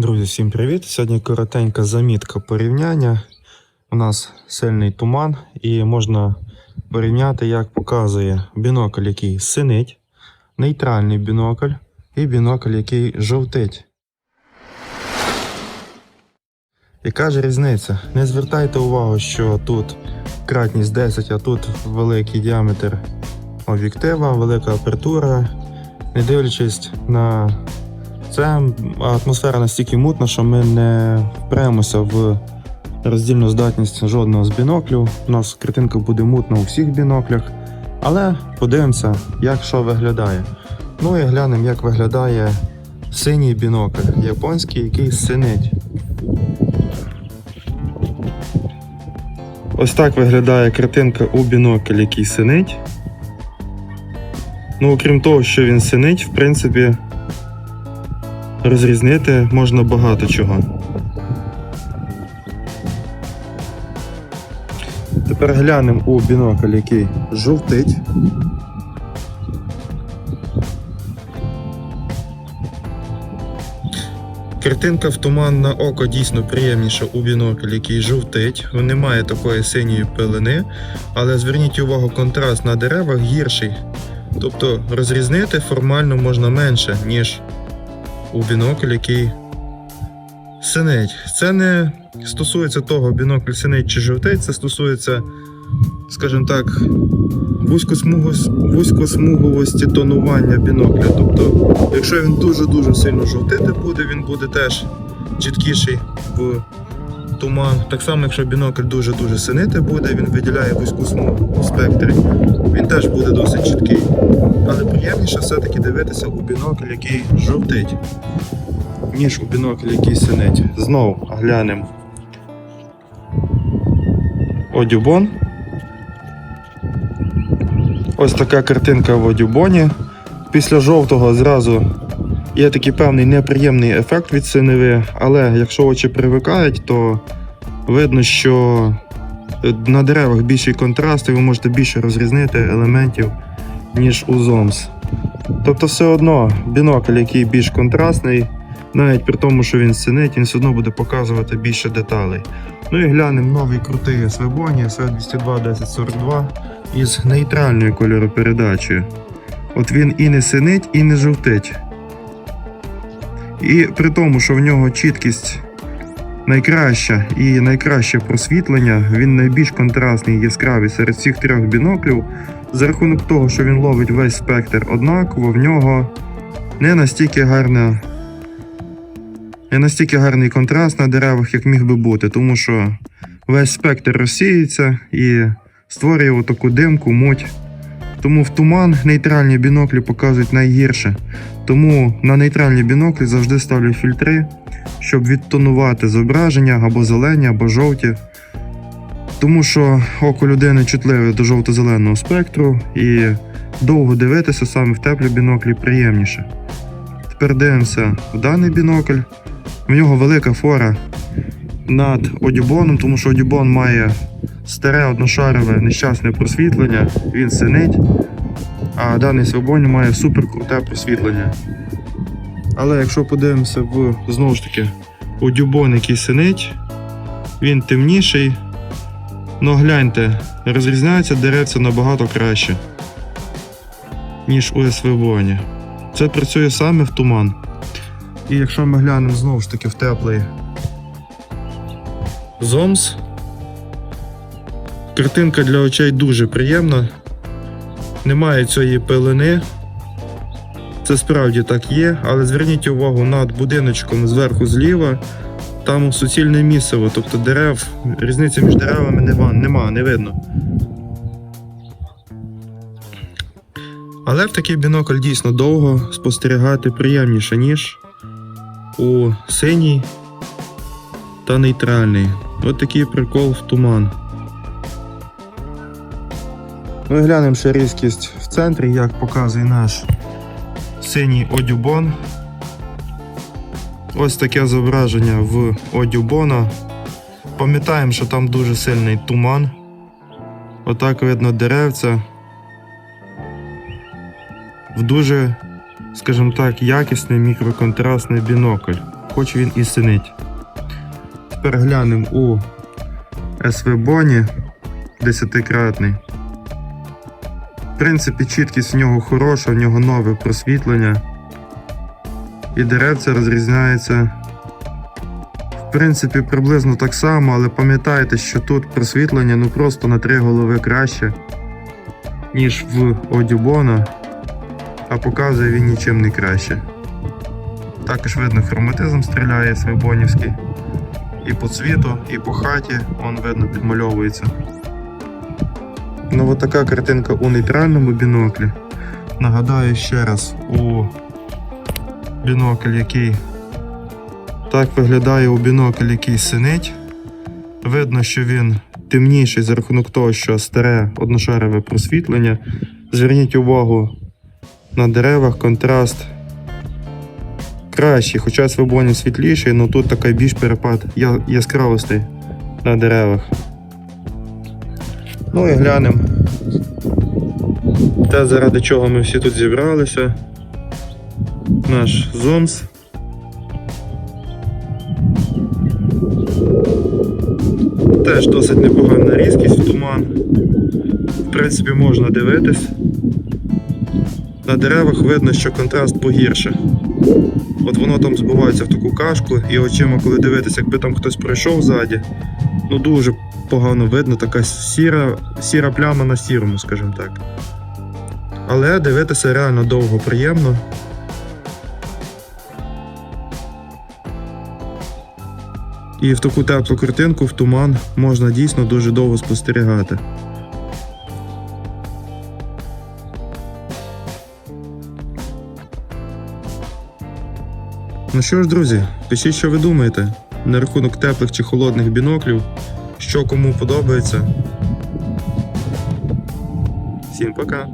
Друзі, всім привіт! Сьогодні коротенька замітка порівняння. У нас сильний туман, і можна порівняти, як показує бінокль, який синить, нейтральний бінокль і бінокль, який жовтить. Яка ж різниця? Не звертайте увагу, що тут кратність 10, а тут великий діаметр об'єктива, велика апертура. Не дивлячись на це атмосфера настільки мутна, що ми не впремося в роздільну здатність жодного з біноклів. У нас картинка буде мутна у всіх біноклях. Але подивимося, як що виглядає. Ну і глянемо, як виглядає синій бінокль, японський, який синить. Ось так виглядає картинка у бінокль, який синить. Ну, окрім того, що він синить, в принципі, розрізнити можна багато чого. Тепер глянемо у бінокль, який жовтить. Картинка в туман на око дійсно приємніша у бінокль, який жовтить. Немає такої синьої пилини, але зверніть увагу, контраст на деревах гірший. Тобто розрізнити формально можна менше, ніж у бінокль, який синить. Це не стосується того, бінокль синить чи жовтий, це стосується, скажімо так, вузькосмуговості тонування бінокля. Тобто, якщо він дуже-дуже сильно жовтити буде, він буде теж чіткіший в туман. Так само, якщо бінокль дуже-дуже синити буде, він виділяє вузьку смугу у спектрі, він теж буде досить чіткий. Але приємніше все-таки дивитися у бінокль, який жовтить, ніж у бінокль, який синить. Знову глянемо. Одюбон. Ось така картинка в Одюбоні. Після жовтого зразу є такий певний неприємний ефект від синеви, але якщо очі привикають, то видно, що на деревах більший контраст, і ви можете більше розрізнити елементів, ніж у зомс. Тобто, все одно бінокль, який більш контрастний, навіть при тому, що він синить, він все одно буде показувати більше деталей. Ну і глянемо новий крутий Свебоні SV202 1042 із нейтральною кольоропередачею. От він і не синить, і не жовтить. І при тому, що в нього чіткість найкраща і найкраще просвітлення, він найбільш контрастний і яскравий серед всіх трьох біноклів. За рахунок того, що він ловить весь спектр однаково, в нього не настільки гарна. Не настільки гарний контраст на деревах, як міг би бути, тому що весь спектр розсіється і створює таку димку, муть. Тому в туман нейтральні біноклі показують найгірше. Тому на нейтральні біноклі завжди ставлю фільтри, щоб відтонувати зображення або зелені, або жовті. Тому що око людини чутливе до жовто-зеленого спектру і довго дивитися саме в теплі біноклі приємніше. Тепер дивимося в даний бінокль. В нього велика фора над одюбоном, тому що одюбон має старе одношарове нещасне просвітлення, він синить, а даний свободні має суперкруте просвітлення. Але якщо подивимося в знову ж таки одюбон, який синить, він темніший. Ну гляньте, розрізняються деревця набагато краще, ніж у СВБоні. Це працює саме в туман. І якщо ми глянемо знову ж таки в теплий зомс, картинка для очей дуже приємна. Немає цієї пилини. Це справді так є, але зверніть увагу над будиночком зверху зліва. Там суцільне місиво, тобто дерев, різниці між деревами нема, нема, не видно. Але в такий бінокль дійсно довго спостерігати приємніше, ніж у синій та нейтральний. От такий прикол в туман. Ми глянемо ще різкість в центрі, як показує наш синій одюбон. Ось таке зображення в одюбона. Пам'ятаємо, що там дуже сильний туман. Отак видно деревця. В дуже, скажімо так, якісний мікроконтрастний бінокль. хоч він і синить. Тепер глянемо у СВ Боні 10-кратний. Принципі, чіткість в нього хороша, в нього нове просвітлення. І деревця розрізняється. В принципі, приблизно так само, але пам'ятайте, що тут просвітлення ну просто на три голови краще, ніж в Одюбона, а показує він нічим не краще. Також видно, хроматизм стріляє свибонівський. І по цвіту, і по хаті, он видно, підмальовується. Ну, от така картинка у нейтральному біноклі. Нагадаю ще раз, у бінокль, який так виглядає у бінокль, який синить. Видно, що він темніший за рахунок того, що старе одношарове просвітлення. Зверніть увагу на деревах, контраст кращий, хоча свобоні світліший, але тут такий більш перепад яскравостей на деревах. Ну і глянемо. Те, заради чого ми всі тут зібралися. Наш зомс. Теж досить непогана різкість в туман. В принципі, можна дивитись. На деревах видно, що контраст погірше. От воно там збивається в таку кашку, і очима, коли дивитися, якби там хтось пройшов ззаді, ну дуже погано видно, така сіра, сіра пляма на сірому, скажімо так. Але дивитися реально довго приємно. І в таку теплу картинку, в туман, можна дійсно дуже довго спостерігати. Ну що ж, друзі, пишіть, що ви думаєте на рахунок теплих чи холодних біноклів, що кому подобається. Всім пока!